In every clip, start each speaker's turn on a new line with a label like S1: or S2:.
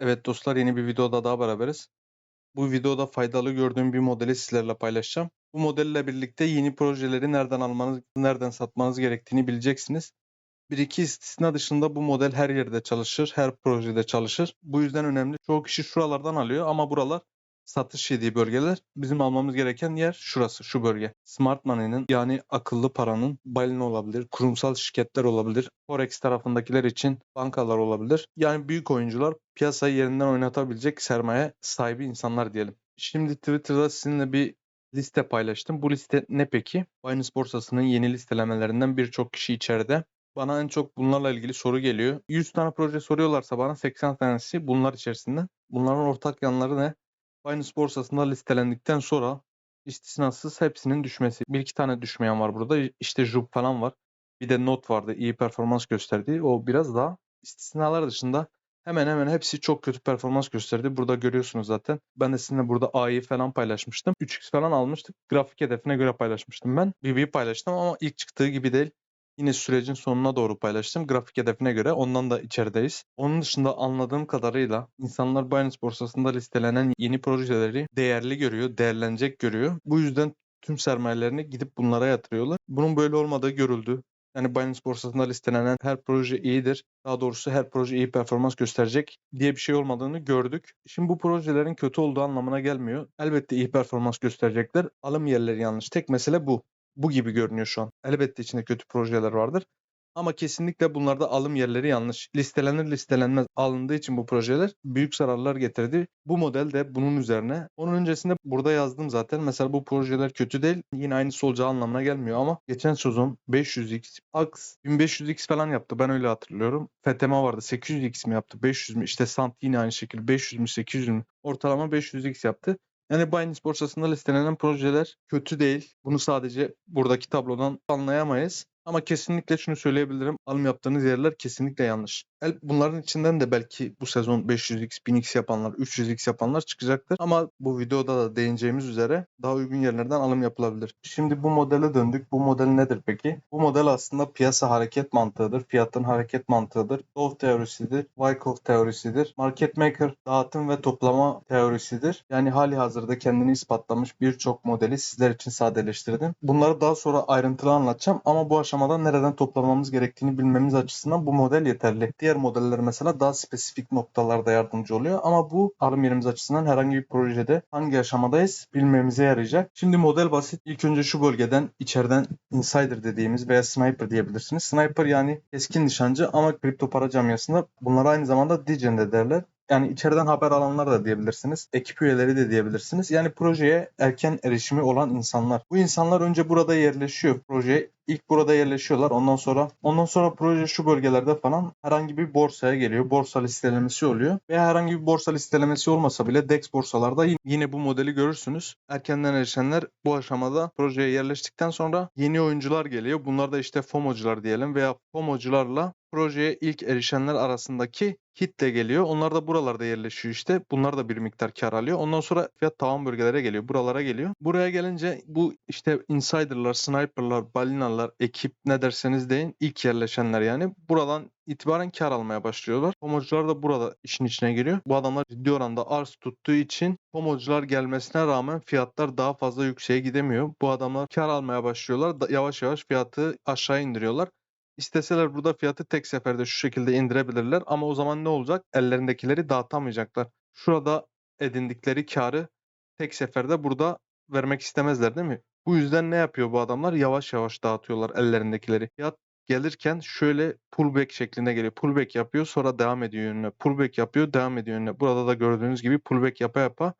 S1: Evet dostlar yeni bir videoda daha beraberiz. Bu videoda faydalı gördüğüm bir modeli sizlerle paylaşacağım. Bu modelle birlikte yeni projeleri nereden almanız, nereden satmanız gerektiğini bileceksiniz. Bir iki istisna dışında bu model her yerde çalışır, her projede çalışır. Bu yüzden önemli. Çoğu kişi şuralardan alıyor ama buralar satış yediği bölgeler. Bizim almamız gereken yer şurası, şu bölge. Smart Money'nin yani akıllı paranın balina olabilir, kurumsal şirketler olabilir, Forex tarafındakiler için bankalar olabilir. Yani büyük oyuncular piyasayı yerinden oynatabilecek sermaye sahibi insanlar diyelim. Şimdi Twitter'da sizinle bir liste paylaştım. Bu liste ne peki? Binance borsasının yeni listelemelerinden birçok kişi içeride. Bana en çok bunlarla ilgili soru geliyor. 100 tane proje soruyorlarsa bana 80 tanesi bunlar içerisinde. Bunların ortak yanları ne? Binance borsasında listelendikten sonra istisnasız hepsinin düşmesi. Bir iki tane düşmeyen var burada. İşte Jup falan var. Bir de Not vardı. iyi performans gösterdi. O biraz daha istisnalar dışında hemen hemen hepsi çok kötü performans gösterdi. Burada görüyorsunuz zaten. Ben de sizinle burada A'yı falan paylaşmıştım. 3x falan almıştık. Grafik hedefine göre paylaşmıştım ben. BB'yi paylaştım ama ilk çıktığı gibi değil. Yine sürecin sonuna doğru paylaştım. Grafik hedefine göre ondan da içerideyiz. Onun dışında anladığım kadarıyla insanlar Binance borsasında listelenen yeni projeleri değerli görüyor, değerlenecek görüyor. Bu yüzden tüm sermayelerini gidip bunlara yatırıyorlar. Bunun böyle olmadığı görüldü. Yani Binance borsasında listelenen her proje iyidir. Daha doğrusu her proje iyi performans gösterecek diye bir şey olmadığını gördük. Şimdi bu projelerin kötü olduğu anlamına gelmiyor. Elbette iyi performans gösterecekler. Alım yerleri yanlış. Tek mesele bu bu gibi görünüyor şu an. Elbette içinde kötü projeler vardır. Ama kesinlikle bunlarda alım yerleri yanlış. Listelenir listelenmez alındığı için bu projeler büyük zararlar getirdi. Bu model de bunun üzerine. Onun öncesinde burada yazdım zaten. Mesela bu projeler kötü değil. Yine aynı olacağı anlamına gelmiyor ama geçen sezon 500x, AX 1500x falan yaptı. Ben öyle hatırlıyorum. FTM vardı 800x mi yaptı? 500 mü? İşte Sant yine aynı şekilde 500 mü 800 mü? Ortalama 500x yaptı. Yani Binance borsasında listelenen projeler kötü değil. Bunu sadece buradaki tablodan anlayamayız. Ama kesinlikle şunu söyleyebilirim. Alım yaptığınız yerler kesinlikle yanlış. Bunların içinden de belki bu sezon 500x, 1000x yapanlar, 300x yapanlar çıkacaktır. Ama bu videoda da değineceğimiz üzere daha uygun yerlerden alım yapılabilir. Şimdi bu modele döndük. Bu model nedir peki? Bu model aslında piyasa hareket mantığıdır. Fiyatın hareket mantığıdır. Dove teorisidir. Wyckoff teorisidir. Market maker dağıtım ve toplama teorisidir. Yani hali hazırda kendini ispatlamış birçok modeli sizler için sadeleştirdim. Bunları daha sonra ayrıntılı anlatacağım ama bu aşamada nereden toplamamız gerektiğini bilmemiz açısından bu model yeterli. Diğer modeller mesela daha spesifik noktalarda yardımcı oluyor ama bu alım yerimiz açısından herhangi bir projede hangi aşamadayız bilmemize yarayacak. Şimdi model basit. İlk önce şu bölgeden içeriden insider dediğimiz veya sniper diyebilirsiniz. Sniper yani keskin nişancı ama kripto para camiasında bunlara aynı zamanda Degen de derler. Yani içeriden haber alanlar da diyebilirsiniz. Ekip üyeleri de diyebilirsiniz. Yani projeye erken erişimi olan insanlar. Bu insanlar önce burada yerleşiyor. Projeye ilk burada yerleşiyorlar. Ondan sonra ondan sonra proje şu bölgelerde falan herhangi bir borsaya geliyor. Borsa listelemesi oluyor. Veya herhangi bir borsa listelemesi olmasa bile DEX borsalarda yine bu modeli görürsünüz. Erkenden erişenler bu aşamada projeye yerleştikten sonra yeni oyuncular geliyor. Bunlar da işte FOMO'cular diyelim veya FOMO'cularla projeye ilk erişenler arasındaki hitle geliyor. Onlar da buralarda yerleşiyor işte. Bunlar da bir miktar kar alıyor. Ondan sonra fiyat tavan bölgelere geliyor. Buralara geliyor. Buraya gelince bu işte insiderlar, sniperlar, balinalar, ekip ne derseniz deyin ilk yerleşenler yani. Buradan itibaren kar almaya başlıyorlar. Pomocular da burada işin içine giriyor. Bu adamlar ciddi oranda arz tuttuğu için pomocular gelmesine rağmen fiyatlar daha fazla yükseğe gidemiyor. Bu adamlar kar almaya başlıyorlar. Yavaş yavaş fiyatı aşağı indiriyorlar. İsteseler burada fiyatı tek seferde şu şekilde indirebilirler ama o zaman ne olacak? Ellerindekileri dağıtamayacaklar. Şurada edindikleri karı tek seferde burada vermek istemezler değil mi? Bu yüzden ne yapıyor bu adamlar? Yavaş yavaş dağıtıyorlar ellerindekileri. Fiyat gelirken şöyle pullback şeklinde geliyor. Pullback yapıyor sonra devam ediyor yönüne. Pullback yapıyor devam ediyor yönüne. Burada da gördüğünüz gibi pullback yapa yapa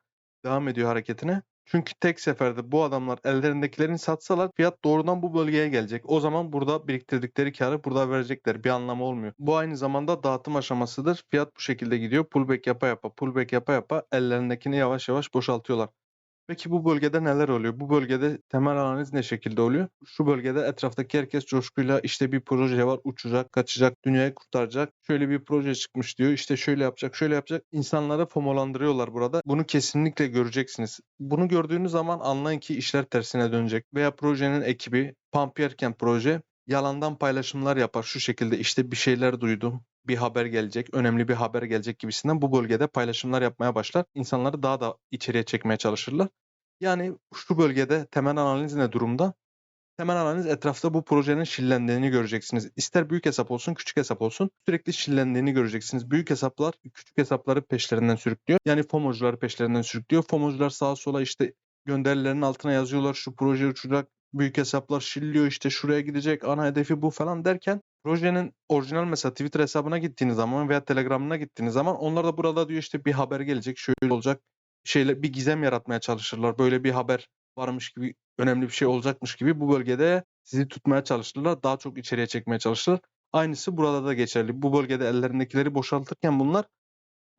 S1: devam ediyor hareketine. Çünkü tek seferde bu adamlar ellerindekilerini satsalar fiyat doğrudan bu bölgeye gelecek. O zaman burada biriktirdikleri karı burada verecekler. Bir anlamı olmuyor. Bu aynı zamanda dağıtım aşamasıdır. Fiyat bu şekilde gidiyor. Pullback yapa yapa, pullback yapa yapa ellerindekini yavaş yavaş boşaltıyorlar. Peki bu bölgede neler oluyor? Bu bölgede temel analiz ne şekilde oluyor? Şu bölgede etraftaki herkes coşkuyla işte bir proje var uçacak, kaçacak, dünyayı kurtaracak. Şöyle bir proje çıkmış diyor. İşte şöyle yapacak, şöyle yapacak. İnsanları fomolandırıyorlar burada. Bunu kesinlikle göreceksiniz. Bunu gördüğünüz zaman anlayın ki işler tersine dönecek. Veya projenin ekibi pump yerken proje yalandan paylaşımlar yapar şu şekilde işte bir şeyler duydum bir haber gelecek, önemli bir haber gelecek gibisinden bu bölgede paylaşımlar yapmaya başlar. İnsanları daha da içeriye çekmeye çalışırlar. Yani şu bölgede temel analiz ne durumda? Temel analiz etrafta bu projenin şillendiğini göreceksiniz. İster büyük hesap olsun, küçük hesap olsun sürekli şillendiğini göreceksiniz. Büyük hesaplar küçük hesapları peşlerinden sürüklüyor. Yani FOMO'cuları peşlerinden sürüklüyor. FOMO'cular sağa sola işte gönderilerin altına yazıyorlar şu proje uçacak. Büyük hesaplar şilliyor işte şuraya gidecek ana hedefi bu falan derken projenin orijinal mesela Twitter hesabına gittiğiniz zaman veya Telegram'ına gittiğiniz zaman onlar da burada diyor işte bir haber gelecek şöyle olacak şeyle bir gizem yaratmaya çalışırlar. Böyle bir haber varmış gibi önemli bir şey olacakmış gibi bu bölgede sizi tutmaya çalışırlar. Daha çok içeriye çekmeye çalışırlar. Aynısı burada da geçerli. Bu bölgede ellerindekileri boşaltırken bunlar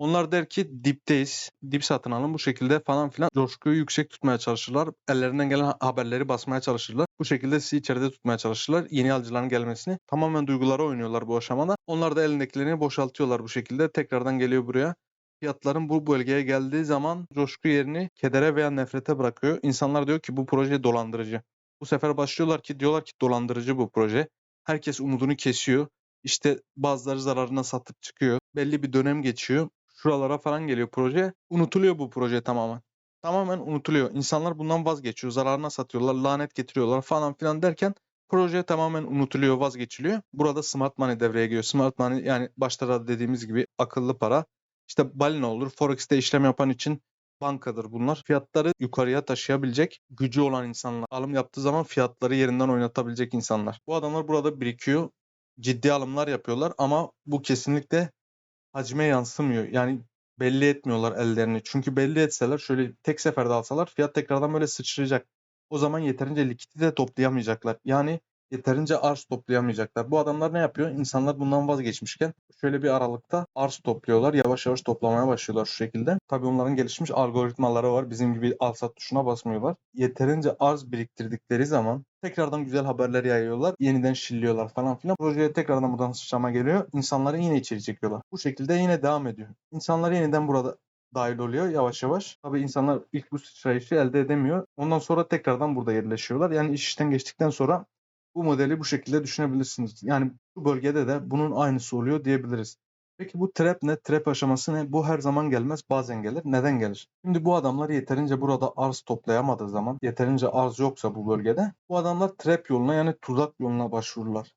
S1: onlar der ki dipteyiz. Dip satın alın bu şekilde falan filan coşkuyu yüksek tutmaya çalışırlar. Ellerinden gelen haberleri basmaya çalışırlar. Bu şekilde sizi içeride tutmaya çalışırlar. Yeni alıcıların gelmesini. Tamamen duygulara oynuyorlar bu aşamada. Onlar da elindekilerini boşaltıyorlar bu şekilde. Tekrardan geliyor buraya fiyatların bu bölgeye geldiği zaman coşku yerini kedere veya nefrete bırakıyor. İnsanlar diyor ki bu proje dolandırıcı. Bu sefer başlıyorlar ki diyorlar ki dolandırıcı bu proje. Herkes umudunu kesiyor. İşte bazıları zararına satıp çıkıyor. Belli bir dönem geçiyor. Şuralara falan geliyor proje. Unutuluyor bu proje tamamen. Tamamen unutuluyor. İnsanlar bundan vazgeçiyor. Zararına satıyorlar, lanet getiriyorlar falan filan derken proje tamamen unutuluyor, vazgeçiliyor. Burada smart money devreye giriyor. Smart money yani başta da dediğimiz gibi akıllı para. İşte balina olur. Forex'te işlem yapan için bankadır bunlar. Fiyatları yukarıya taşıyabilecek gücü olan insanlar. Alım yaptığı zaman fiyatları yerinden oynatabilecek insanlar. Bu adamlar burada birikiyor. Ciddi alımlar yapıyorlar ama bu kesinlikle hacme yansımıyor. Yani belli etmiyorlar ellerini. Çünkü belli etseler şöyle tek seferde alsalar fiyat tekrardan böyle sıçrayacak. O zaman yeterince likiti de toplayamayacaklar. Yani yeterince arz toplayamayacaklar. Bu adamlar ne yapıyor? İnsanlar bundan vazgeçmişken şöyle bir aralıkta arz topluyorlar. Yavaş yavaş toplamaya başlıyorlar şu şekilde. Tabii onların gelişmiş algoritmaları var. Bizim gibi al sat tuşuna basmıyorlar. Yeterince arz biriktirdikleri zaman tekrardan güzel haberler yayıyorlar. Yeniden şilliyorlar falan filan. Projeye tekrardan buradan sıçrama geliyor. İnsanları yine içeri çekiyorlar. Bu şekilde yine devam ediyor. İnsanlar yeniden burada dahil oluyor yavaş yavaş. Tabii insanlar ilk bu sıçrayışı elde edemiyor. Ondan sonra tekrardan burada yerleşiyorlar. Yani iş işten geçtikten sonra bu modeli bu şekilde düşünebilirsiniz. Yani bu bölgede de bunun aynısı oluyor diyebiliriz. Peki bu trap ne? Trap aşaması ne? Bu her zaman gelmez, bazen gelir. Neden gelir? Şimdi bu adamlar yeterince burada arz toplayamadığı zaman, yeterince arz yoksa bu bölgede, bu adamlar trap yoluna yani tuzak yoluna başvururlar.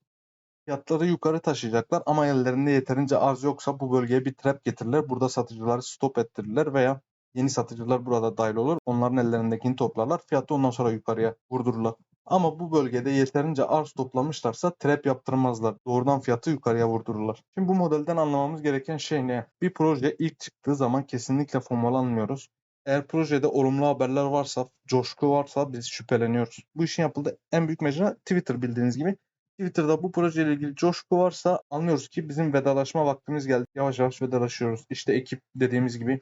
S1: Fiyatları yukarı taşıyacaklar ama ellerinde yeterince arz yoksa bu bölgeye bir trap getirirler. Burada satıcıları stop ettirirler veya yeni satıcılar burada dahil olur. Onların ellerindekini toplarlar. Fiyatı ondan sonra yukarıya vurdururlar. Ama bu bölgede yeterince arz toplamışlarsa trap yaptırmazlar. Doğrudan fiyatı yukarıya vurdururlar. Şimdi bu modelden anlamamız gereken şey ne? Bir proje ilk çıktığı zaman kesinlikle fomalanmıyoruz. Eğer projede olumlu haberler varsa, coşku varsa biz şüpheleniyoruz. Bu işin yapıldığı en büyük mecra Twitter bildiğiniz gibi. Twitter'da bu projeyle ilgili coşku varsa anlıyoruz ki bizim vedalaşma vaktimiz geldi. Yavaş yavaş vedalaşıyoruz. İşte ekip dediğimiz gibi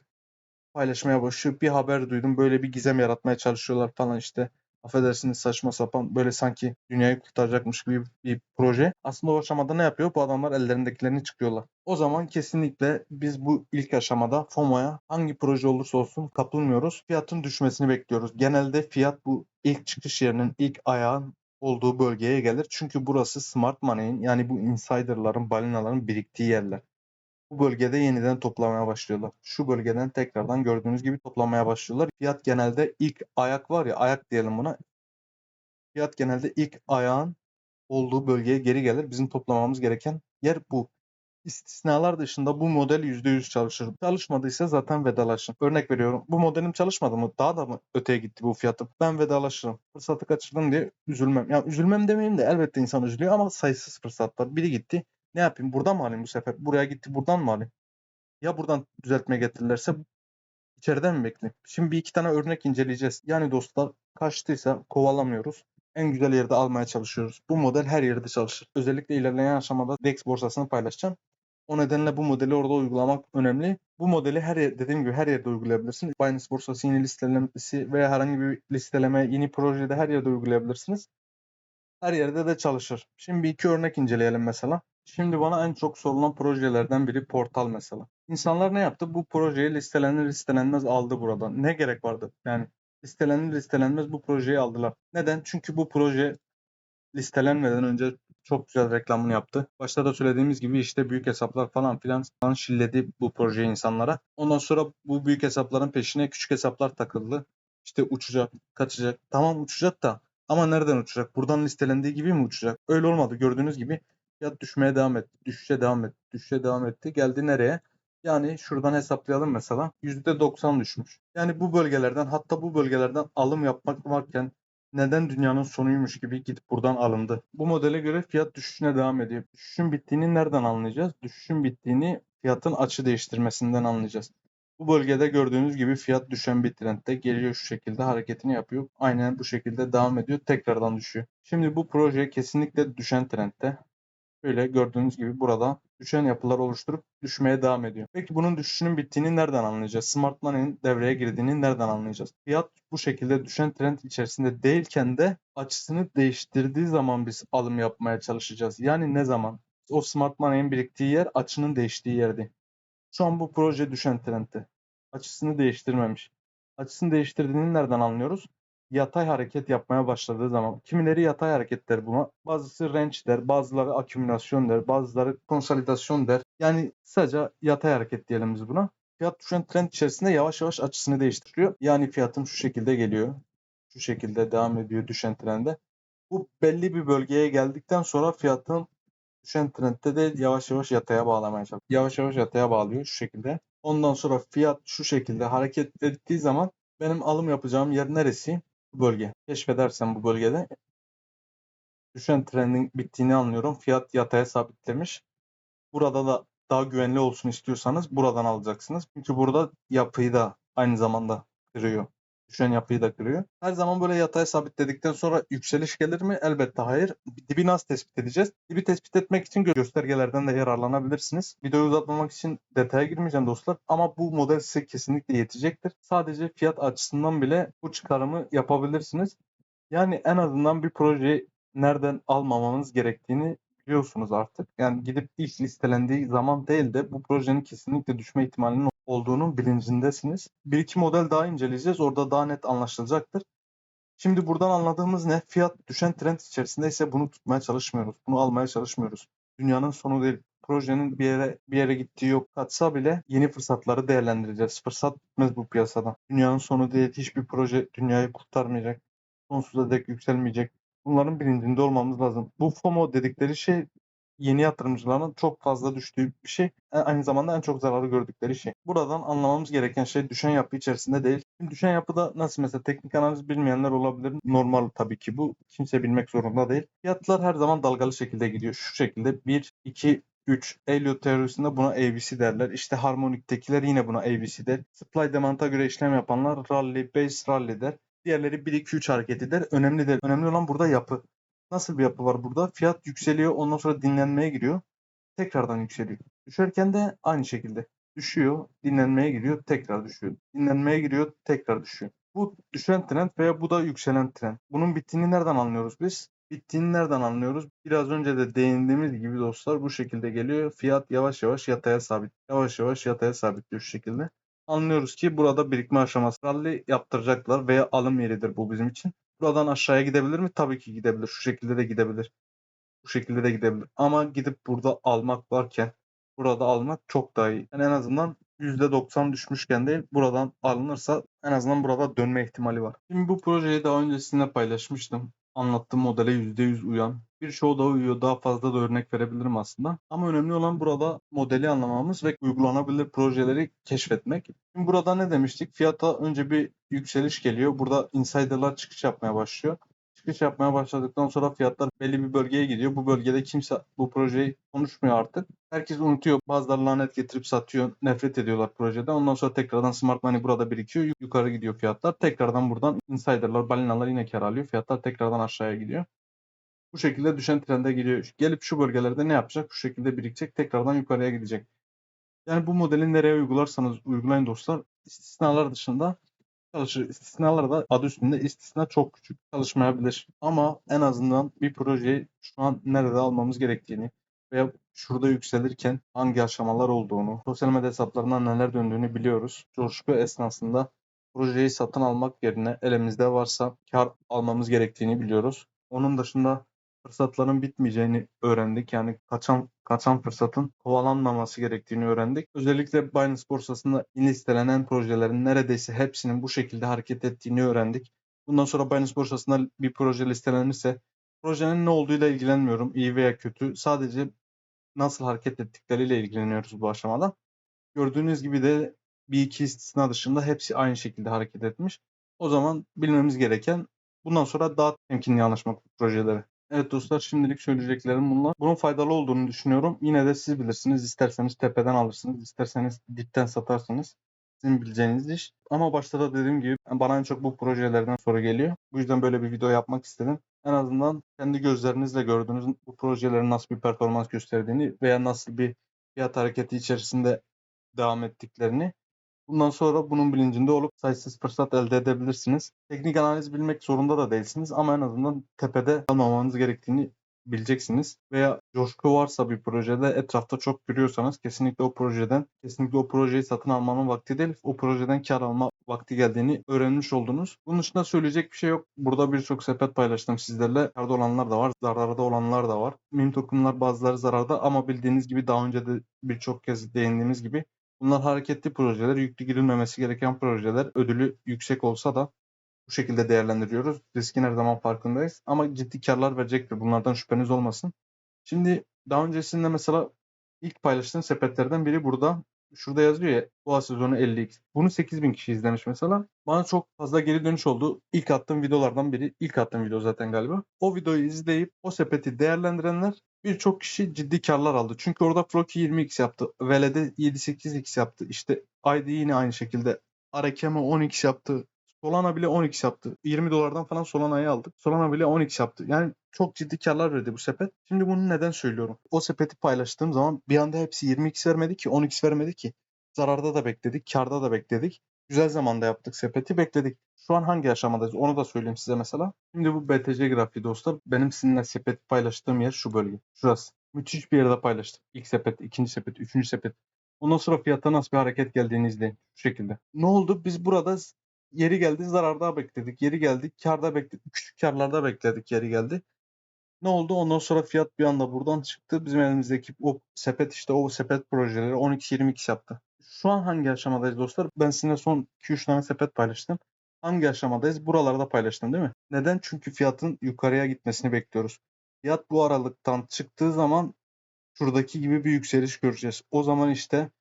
S1: paylaşmaya başlıyor. Bir haber duydum böyle bir gizem yaratmaya çalışıyorlar falan işte affedersiniz saçma sapan böyle sanki dünyayı kurtaracakmış gibi bir proje. Aslında o aşamada ne yapıyor? Bu adamlar ellerindekilerini çıkıyorlar. O zaman kesinlikle biz bu ilk aşamada FOMO'ya hangi proje olursa olsun kapılmıyoruz. Fiyatın düşmesini bekliyoruz. Genelde fiyat bu ilk çıkış yerinin ilk ayağın olduğu bölgeye gelir. Çünkü burası smart money'in yani bu insiderların, balinaların biriktiği yerler. Bu bölgede yeniden toplamaya başlıyorlar. Şu bölgeden tekrardan gördüğünüz gibi toplamaya başlıyorlar. Fiyat genelde ilk ayak var ya ayak diyelim buna. Fiyat genelde ilk ayağın olduğu bölgeye geri gelir. Bizim toplamamız gereken yer bu. İstisnalar dışında bu model %100 çalışır. Çalışmadıysa zaten vedalaşın. Örnek veriyorum. Bu modelim çalışmadı mı? Daha da mı öteye gitti bu fiyatım? Ben vedalaşırım. Fırsatı kaçırdım diye üzülmem. Ya üzülmem demeyeyim de elbette insan üzülüyor ama sayısız fırsat var. Biri gitti. Ne yapayım? Buradan mı alayım bu sefer? Buraya gitti buradan mı alayım? Ya buradan düzeltme getirirlerse içeriden mi bekleyeyim? Şimdi bir iki tane örnek inceleyeceğiz. Yani dostlar kaçtıysa kovalamıyoruz. En güzel yerde almaya çalışıyoruz. Bu model her yerde çalışır. Özellikle ilerleyen aşamada DEX borsasını paylaşacağım. O nedenle bu modeli orada uygulamak önemli. Bu modeli her yer, dediğim gibi her yerde uygulayabilirsiniz. Binance borsası yeni listelemesi veya herhangi bir listeleme, yeni projede her yerde uygulayabilirsiniz. Her yerde de çalışır. Şimdi iki örnek inceleyelim mesela. Şimdi bana en çok sorulan projelerden biri portal mesela. İnsanlar ne yaptı? Bu projeyi listelenir listelenmez aldı burada. Ne gerek vardı? Yani listelenir listelenmez bu projeyi aldılar. Neden? Çünkü bu proje listelenmeden önce Çok güzel reklamını yaptı. Başta da söylediğimiz gibi işte büyük hesaplar falan filan falan şilledi bu projeyi insanlara. Ondan sonra bu büyük hesapların peşine küçük hesaplar takıldı. İşte uçacak, kaçacak. Tamam uçacak da ama nereden uçacak? Buradan listelendiği gibi mi uçacak? Öyle olmadı. Gördüğünüz gibi fiyat düşmeye devam etti. Düşüşe devam etti. Düşüşe devam etti. Geldi nereye? Yani şuradan hesaplayalım mesela. %90 düşmüş. Yani bu bölgelerden hatta bu bölgelerden alım yapmak varken neden dünyanın sonuymuş gibi gidip buradan alındı. Bu modele göre fiyat düşüşüne devam ediyor. Düşüşün bittiğini nereden anlayacağız? Düşüşün bittiğini fiyatın açı değiştirmesinden anlayacağız. Bu bölgede gördüğünüz gibi fiyat düşen bir trendde geliyor şu şekilde hareketini yapıyor. Aynen bu şekilde devam ediyor. Tekrardan düşüyor. Şimdi bu proje kesinlikle düşen trendde. Böyle gördüğünüz gibi burada düşen yapılar oluşturup düşmeye devam ediyor. Peki bunun düşüşünün bittiğini nereden anlayacağız? Smart Money'nin devreye girdiğini nereden anlayacağız? Fiyat bu şekilde düşen trend içerisinde değilken de açısını değiştirdiği zaman biz alım yapmaya çalışacağız. Yani ne zaman? O Smart Money'in biriktiği yer açının değiştiği yerdi. Şu an bu proje düşen trendde. Açısını değiştirmemiş. Açısını değiştirdiğini nereden anlıyoruz? Yatay hareket yapmaya başladığı zaman. Kimileri yatay hareket der buna. Bazısı range der, bazıları akümülasyon der, bazıları konsolidasyon der. Yani kısaca yatay hareket diyelim biz buna. Fiyat düşen trend içerisinde yavaş yavaş açısını değiştiriyor. Yani fiyatım şu şekilde geliyor. Şu şekilde devam ediyor düşen trende. Bu belli bir bölgeye geldikten sonra fiyatın düşen trendde de yavaş yavaş yataya bağlamaya çalışıyor. Yavaş yavaş yataya bağlıyor şu şekilde. Ondan sonra fiyat şu şekilde hareket ettiği zaman benim alım yapacağım yer neresi? Bu bölge. Keşfedersem bu bölgede düşen trendin bittiğini anlıyorum. Fiyat yataya sabitlemiş. Burada da daha güvenli olsun istiyorsanız buradan alacaksınız. Çünkü burada yapıyı da aynı zamanda kırıyor. Düşen yapıyı da kırıyor. Her zaman böyle yatay sabitledikten sonra yükseliş gelir mi? Elbette hayır. Dibi nasıl tespit edeceğiz? Dibi tespit etmek için gö- göstergelerden de yararlanabilirsiniz. Videoyu uzatmamak için detaya girmeyeceğim dostlar. Ama bu model size kesinlikle yetecektir. Sadece fiyat açısından bile bu çıkarımı yapabilirsiniz. Yani en azından bir projeyi nereden almamanız gerektiğini biliyorsunuz artık. Yani gidip ilk listelendiği zaman değil de bu projenin kesinlikle düşme ihtimalinin olduğunun bilincindesiniz. Bir iki model daha inceleyeceğiz. Orada daha net anlaşılacaktır. Şimdi buradan anladığımız ne? Fiyat düşen trend içerisindeyse bunu tutmaya çalışmıyoruz. Bunu almaya çalışmıyoruz. Dünyanın sonu değil. Projenin bir yere bir yere gittiği yok. Katsa bile yeni fırsatları değerlendireceğiz. Fırsat bitmez bu piyasada. Dünyanın sonu değil. Hiçbir proje dünyayı kurtarmayacak. Sonsuza dek yükselmeyecek. Bunların bilincinde olmamız lazım. Bu FOMO dedikleri şey yeni yatırımcıların çok fazla düştüğü bir şey. E, Aynı zamanda en çok zararı gördükleri şey. Buradan anlamamız gereken şey düşen yapı içerisinde değil. Şimdi düşen yapıda nasıl mesela teknik analiz bilmeyenler olabilir. Normal tabii ki bu. Kimse bilmek zorunda değil. Fiyatlar her zaman dalgalı şekilde gidiyor. Şu şekilde 1, 2, 3. Elliot teorisinde buna ABC derler. İşte harmoniktekiler yine buna ABC der. Supply demand'a göre işlem yapanlar rally, base rally der. Diğerleri 1, 2, 3 hareketi der. Önemli değil. Önemli olan burada yapı. Nasıl bir yapı var burada? Fiyat yükseliyor. Ondan sonra dinlenmeye giriyor. Tekrardan yükseliyor. Düşerken de aynı şekilde. Düşüyor, dinlenmeye giriyor, tekrar düşüyor. Dinlenmeye giriyor, tekrar düşüyor. Bu düşen trend veya bu da yükselen trend. Bunun bittiğini nereden anlıyoruz biz? Bittiğini nereden anlıyoruz? Biraz önce de değindiğimiz gibi dostlar bu şekilde geliyor. Fiyat yavaş yavaş yataya sabit. Yavaş yavaş yataya sabitliyor şu şekilde. Anlıyoruz ki burada birikme aşaması. Rally yaptıracaklar veya alım yeridir bu bizim için. Buradan aşağıya gidebilir mi? Tabii ki gidebilir. Şu şekilde de gidebilir. Bu şekilde de gidebilir. Ama gidip burada almak varken burada almak çok daha iyi. Yani en azından %90 düşmüşken değil buradan alınırsa en azından burada dönme ihtimali var. Şimdi bu projeyi daha öncesinde paylaşmıştım. Anlattığım modele %100 uyan. Birçoğu da uyuyor. Daha fazla da örnek verebilirim aslında. Ama önemli olan burada modeli anlamamız ve uygulanabilir projeleri keşfetmek. Şimdi burada ne demiştik? Fiyata önce bir yükseliş geliyor. Burada insiderlar çıkış yapmaya başlıyor. Çıkış yapmaya başladıktan sonra fiyatlar belli bir bölgeye gidiyor. Bu bölgede kimse bu projeyi konuşmuyor artık. Herkes unutuyor. Bazıları lanet getirip satıyor. Nefret ediyorlar projeden. Ondan sonra tekrardan smart money burada birikiyor. Yukarı gidiyor fiyatlar. Tekrardan buradan insiderlar, balinalar yine kar alıyor. Fiyatlar tekrardan aşağıya gidiyor. Bu şekilde düşen trende giriyor. Gelip şu bölgelerde ne yapacak? Şu şekilde birikecek. Tekrardan yukarıya gidecek. Yani bu modeli nereye uygularsanız uygulayın dostlar. İstisnalar dışında çalışır. İstisnalar da adı üstünde istisna çok küçük çalışmayabilir. Ama en azından bir projeyi şu an nerede almamız gerektiğini veya şurada yükselirken hangi aşamalar olduğunu, sosyal medya hesaplarından neler döndüğünü biliyoruz. Coşku esnasında projeyi satın almak yerine elimizde varsa kar almamız gerektiğini biliyoruz. Onun dışında fırsatların bitmeyeceğini öğrendik. Yani kaçan kaçan fırsatın kovalanmaması gerektiğini öğrendik. Özellikle Binance borsasında listelenen projelerin neredeyse hepsinin bu şekilde hareket ettiğini öğrendik. Bundan sonra Binance borsasında bir proje listelenirse projenin ne olduğuyla ilgilenmiyorum. iyi veya kötü. Sadece nasıl hareket ettikleriyle ilgileniyoruz bu aşamada. Gördüğünüz gibi de bir iki istisna dışında hepsi aynı şekilde hareket etmiş. O zaman bilmemiz gereken bundan sonra daha temkinli anlaşmak projeleri. Evet dostlar şimdilik söyleyeceklerim bunlar. Bunun faydalı olduğunu düşünüyorum. Yine de siz bilirsiniz. İsterseniz tepeden alırsınız. isterseniz dipten satarsınız. Sizin bileceğiniz iş. Ama başta da dediğim gibi bana en çok bu projelerden soru geliyor. Bu yüzden böyle bir video yapmak istedim. En azından kendi gözlerinizle gördüğünüz bu projelerin nasıl bir performans gösterdiğini veya nasıl bir fiyat hareketi içerisinde devam ettiklerini Bundan sonra bunun bilincinde olup sayısız fırsat elde edebilirsiniz. Teknik analiz bilmek zorunda da değilsiniz ama en azından tepede kalmamanız gerektiğini bileceksiniz. Veya coşku varsa bir projede etrafta çok görüyorsanız kesinlikle o projeden, kesinlikle o projeyi satın almanın vakti değil, o projeden kar alma vakti geldiğini öğrenmiş oldunuz. Bunun dışında söyleyecek bir şey yok. Burada birçok sepet paylaştım sizlerle. Karda olanlar da var, zararda olanlar da var. Meme tokenlar bazıları zararda ama bildiğiniz gibi daha önce de birçok kez değindiğimiz gibi Bunlar hareketli projeler, yüklü girilmemesi gereken projeler. Ödülü yüksek olsa da bu şekilde değerlendiriyoruz. Riskin her zaman farkındayız. Ama ciddi karlar verecektir. Bunlardan şüpheniz olmasın. Şimdi daha öncesinde mesela ilk paylaştığım sepetlerden biri burada. Şurada yazıyor ya bu sezonu 50x. Bunu 8000 kişi izlemiş mesela. Bana çok fazla geri dönüş oldu. İlk attığım videolardan biri. ilk attığım video zaten galiba. O videoyu izleyip o sepeti değerlendirenler birçok kişi ciddi karlar aldı. Çünkü orada Froki 20x yaptı. Vele'de 7-8x yaptı. İşte ID yine aynı şekilde. Arakema 10x yaptı. Solana bile 10x yaptı. 20 dolardan falan Solana'yı aldık. Solana bile 10x yaptı. Yani çok ciddi karlar verdi bu sepet. Şimdi bunu neden söylüyorum? O sepeti paylaştığım zaman bir anda hepsi 20x vermedi ki 10x vermedi ki. Zararda da bekledik, karda da bekledik. Güzel zamanda yaptık sepeti bekledik. Şu an hangi aşamadayız onu da söyleyeyim size mesela. Şimdi bu BTC grafiği dostlar. Benim sizinle sepet paylaştığım yer şu bölge. Şurası. Müthiş bir yerde paylaştım. İlk sepet, ikinci sepet, üçüncü sepet. Ondan sonra fiyatta nasıl bir hareket geldiğini izleyin. Şu şekilde. Ne oldu? Biz burada yeri geldi zararda bekledik. Yeri geldi karda bekledik. Küçük karlarda bekledik yeri geldi. Ne oldu? Ondan sonra fiyat bir anda buradan çıktı. Bizim elimizdeki o sepet işte o sepet projeleri 12-22 yaptı. Şu an hangi aşamadayız dostlar? Ben sizinle son 2-3 tane sepet paylaştım. Hangi aşamadayız? Buralarda paylaştım değil mi? Neden? Çünkü fiyatın yukarıya gitmesini bekliyoruz. Fiyat bu aralıktan çıktığı zaman şuradaki gibi bir yükseliş göreceğiz. O zaman işte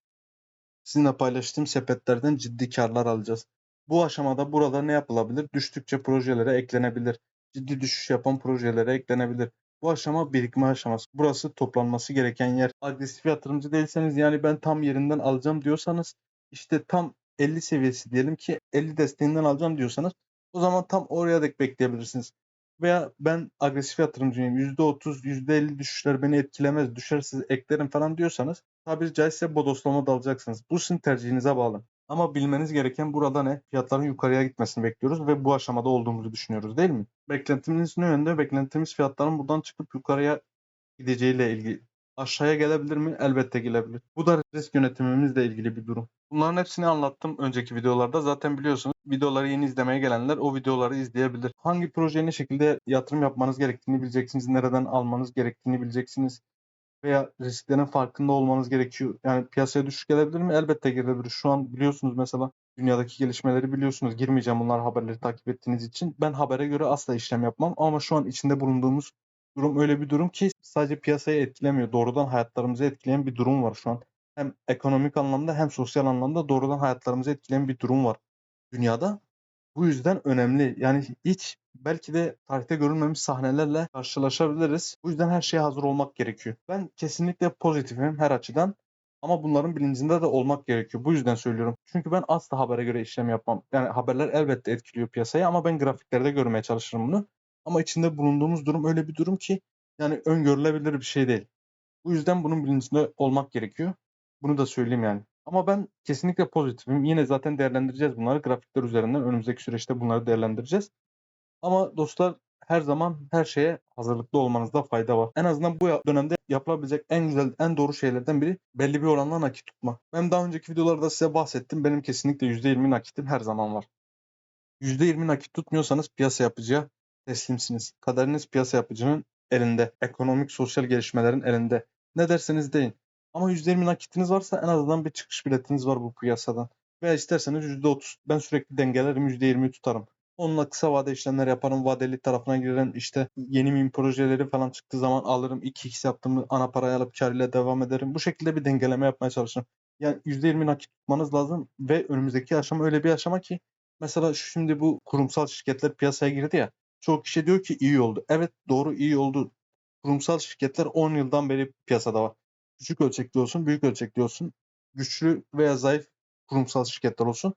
S1: sizinle paylaştığım sepetlerden ciddi karlar alacağız. Bu aşamada burada ne yapılabilir? Düştükçe projelere eklenebilir. Ciddi düşüş yapan projelere eklenebilir. Bu aşama birikme aşaması. Burası toplanması gereken yer. Agresif yatırımcı değilseniz yani ben tam yerinden alacağım diyorsanız işte tam 50 seviyesi diyelim ki 50 desteğinden alacağım diyorsanız o zaman tam oraya dek bekleyebilirsiniz. Veya ben agresif yatırımcıyım %30 %50 düşüşler beni etkilemez düşerse eklerim falan diyorsanız tabiri caizse bodoslama dalacaksınız. Bu sizin tercihinize bağlı. Ama bilmeniz gereken burada ne? Fiyatların yukarıya gitmesini bekliyoruz ve bu aşamada olduğumuzu düşünüyoruz değil mi? Beklentimiz ne yönde? Beklentimiz fiyatların buradan çıkıp yukarıya gideceğiyle ilgili. Aşağıya gelebilir mi? Elbette gelebilir. Bu da risk yönetimimizle ilgili bir durum. Bunların hepsini anlattım önceki videolarda. Zaten biliyorsunuz videoları yeni izlemeye gelenler o videoları izleyebilir. Hangi projeye ne şekilde yatırım yapmanız gerektiğini bileceksiniz. Nereden almanız gerektiğini bileceksiniz veya risklerin farkında olmanız gerekiyor. Yani piyasaya düşüş gelebilir mi? Elbette gelebilir. Şu an biliyorsunuz mesela dünyadaki gelişmeleri biliyorsunuz. Girmeyeceğim bunlar haberleri takip ettiğiniz için. Ben habere göre asla işlem yapmam ama şu an içinde bulunduğumuz durum öyle bir durum ki sadece piyasayı etkilemiyor. Doğrudan hayatlarımızı etkileyen bir durum var şu an. Hem ekonomik anlamda hem sosyal anlamda doğrudan hayatlarımızı etkileyen bir durum var dünyada. Bu yüzden önemli. Yani hiç belki de tarihte görülmemiş sahnelerle karşılaşabiliriz. Bu yüzden her şeye hazır olmak gerekiyor. Ben kesinlikle pozitifim her açıdan. Ama bunların bilincinde de olmak gerekiyor. Bu yüzden söylüyorum. Çünkü ben asla habere göre işlem yapmam. Yani haberler elbette etkiliyor piyasayı ama ben grafiklerde görmeye çalışırım bunu. Ama içinde bulunduğumuz durum öyle bir durum ki yani öngörülebilir bir şey değil. Bu yüzden bunun bilincinde olmak gerekiyor. Bunu da söyleyeyim yani. Ama ben kesinlikle pozitifim. Yine zaten değerlendireceğiz bunları. Grafikler üzerinden önümüzdeki süreçte bunları değerlendireceğiz. Ama dostlar her zaman her şeye hazırlıklı olmanızda fayda var. En azından bu dönemde yapılabilecek en güzel, en doğru şeylerden biri belli bir oranla nakit tutma. Ben daha önceki videolarda size bahsettim. Benim kesinlikle %20 nakitim her zaman var. %20 nakit tutmuyorsanız piyasa yapıcıya teslimsiniz. Kaderiniz piyasa yapıcının elinde. Ekonomik, sosyal gelişmelerin elinde. Ne derseniz deyin. Ama %20 nakitiniz varsa en azından bir çıkış biletiniz var bu piyasadan. Veya isterseniz %30 ben sürekli dengelerim %20'yi tutarım. Onunla kısa vade işlemler yaparım. Vadeli tarafına girerim. İşte yeni mim projeleri falan çıktığı zaman alırım. 2x yaptığımı ana parayı alıp kar ile devam ederim. Bu şekilde bir dengeleme yapmaya çalışırım. Yani %20 nakit tutmanız lazım ve önümüzdeki aşama öyle bir aşama ki mesela şimdi bu kurumsal şirketler piyasaya girdi ya. Çoğu kişi diyor ki iyi oldu. Evet doğru iyi oldu. Kurumsal şirketler 10 yıldan beri piyasada var. Küçük ölçekli olsun, büyük ölçekli olsun. Güçlü veya zayıf kurumsal şirketler olsun.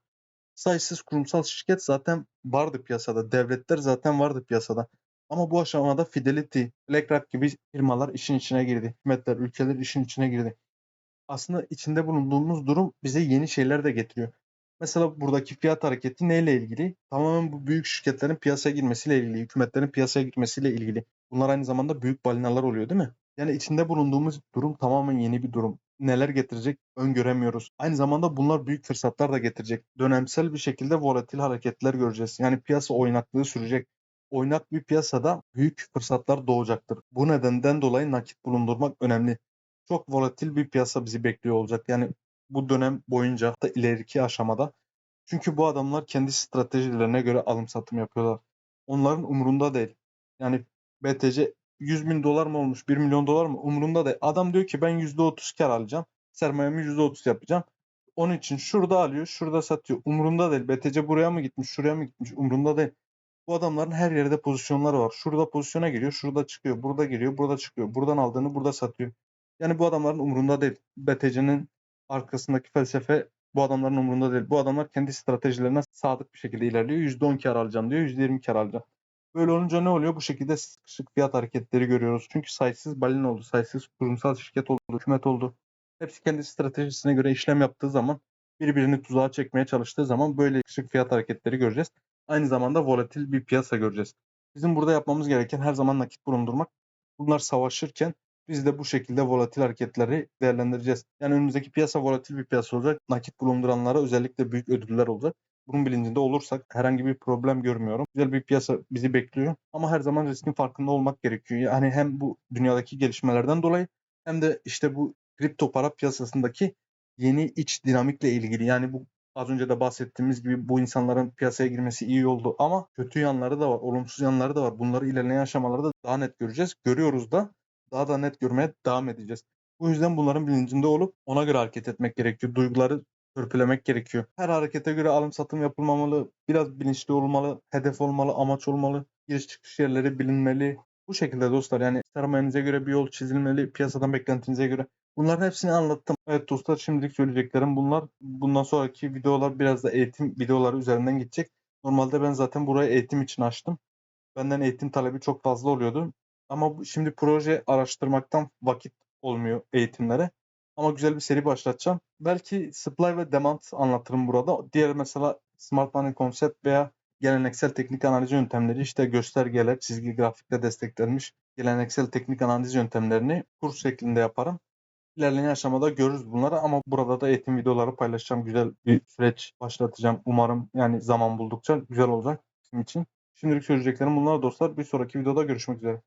S1: Sayısız kurumsal şirket zaten vardı piyasada. Devletler zaten vardı piyasada. Ama bu aşamada Fidelity, BlackRock gibi firmalar işin içine girdi. Hükümetler, ülkeler işin içine girdi. Aslında içinde bulunduğumuz durum bize yeni şeyler de getiriyor. Mesela buradaki fiyat hareketi neyle ilgili? Tamamen bu büyük şirketlerin piyasaya girmesiyle ilgili, hükümetlerin piyasaya girmesiyle ilgili. Bunlar aynı zamanda büyük balinalar oluyor değil mi? Yani içinde bulunduğumuz durum tamamen yeni bir durum. Neler getirecek öngöremiyoruz. Aynı zamanda bunlar büyük fırsatlar da getirecek. Dönemsel bir şekilde volatil hareketler göreceğiz. Yani piyasa oynaklığı sürecek. Oynak bir piyasada büyük fırsatlar doğacaktır. Bu nedenden dolayı nakit bulundurmak önemli. Çok volatil bir piyasa bizi bekliyor olacak. Yani bu dönem boyunca da ileriki aşamada. Çünkü bu adamlar kendi stratejilerine göre alım satım yapıyorlar. Onların umurunda değil. Yani BTC 100 bin dolar mı olmuş 1 milyon dolar mı umurunda değil. Adam diyor ki ben %30 kar alacağım. Sermayemi %30 yapacağım. Onun için şurada alıyor şurada satıyor. Umurunda değil. BTC buraya mı gitmiş şuraya mı gitmiş umurunda değil. Bu adamların her yerde pozisyonları var. Şurada pozisyona giriyor, şurada çıkıyor, burada giriyor, burada çıkıyor. Buradan aldığını burada satıyor. Yani bu adamların umurunda değil. BTC'nin arkasındaki felsefe bu adamların umurunda değil. Bu adamlar kendi stratejilerine sadık bir şekilde ilerliyor. %10 kar alacağım diyor, %20 kar alacağım. Böyle olunca ne oluyor? Bu şekilde sıkışık fiyat hareketleri görüyoruz. Çünkü sayısız balin oldu, sayısız kurumsal şirket oldu, hükümet oldu. Hepsi kendi stratejisine göre işlem yaptığı zaman, birbirini tuzağa çekmeye çalıştığı zaman böyle sıkışık fiyat hareketleri göreceğiz. Aynı zamanda volatil bir piyasa göreceğiz. Bizim burada yapmamız gereken her zaman nakit bulundurmak. Bunlar savaşırken biz de bu şekilde volatil hareketleri değerlendireceğiz. Yani önümüzdeki piyasa volatil bir piyasa olacak. Nakit bulunduranlara özellikle büyük ödüller olacak. Bunun bilincinde olursak herhangi bir problem görmüyorum. Güzel bir piyasa bizi bekliyor. Ama her zaman riskin farkında olmak gerekiyor. Yani hem bu dünyadaki gelişmelerden dolayı hem de işte bu kripto para piyasasındaki yeni iç dinamikle ilgili. Yani bu az önce de bahsettiğimiz gibi bu insanların piyasaya girmesi iyi oldu ama kötü yanları da var, olumsuz yanları da var. Bunları ilerleyen aşamalarda daha net göreceğiz. Görüyoruz da daha da net görmeye devam edeceğiz. Bu yüzden bunların bilincinde olup ona göre hareket etmek gerekiyor. Duyguları törpülemek gerekiyor. Her harekete göre alım satım yapılmamalı. Biraz bilinçli olmalı, hedef olmalı, amaç olmalı. Giriş çıkış yerleri bilinmeli. Bu şekilde dostlar yani sermayenize göre bir yol çizilmeli. Piyasadan beklentinize göre. Bunların hepsini anlattım. Evet dostlar şimdilik söyleyeceklerim bunlar. Bundan sonraki videolar biraz da eğitim videoları üzerinden gidecek. Normalde ben zaten burayı eğitim için açtım. Benden eğitim talebi çok fazla oluyordu. Ama şimdi proje araştırmaktan vakit olmuyor eğitimlere. Ama güzel bir seri başlatacağım. Belki supply ve demand anlatırım burada. Diğer mesela smart money konsept veya geleneksel teknik analiz yöntemleri işte göstergeler, çizgi grafikle desteklenmiş geleneksel teknik analiz yöntemlerini kurs şeklinde yaparım. İlerleyen aşamada görürüz bunları ama burada da eğitim videoları paylaşacağım. Güzel bir süreç başlatacağım. Umarım yani zaman buldukça güzel olacak bizim için. Şimdilik söyleyeceklerim bunlar dostlar. Bir sonraki videoda görüşmek üzere.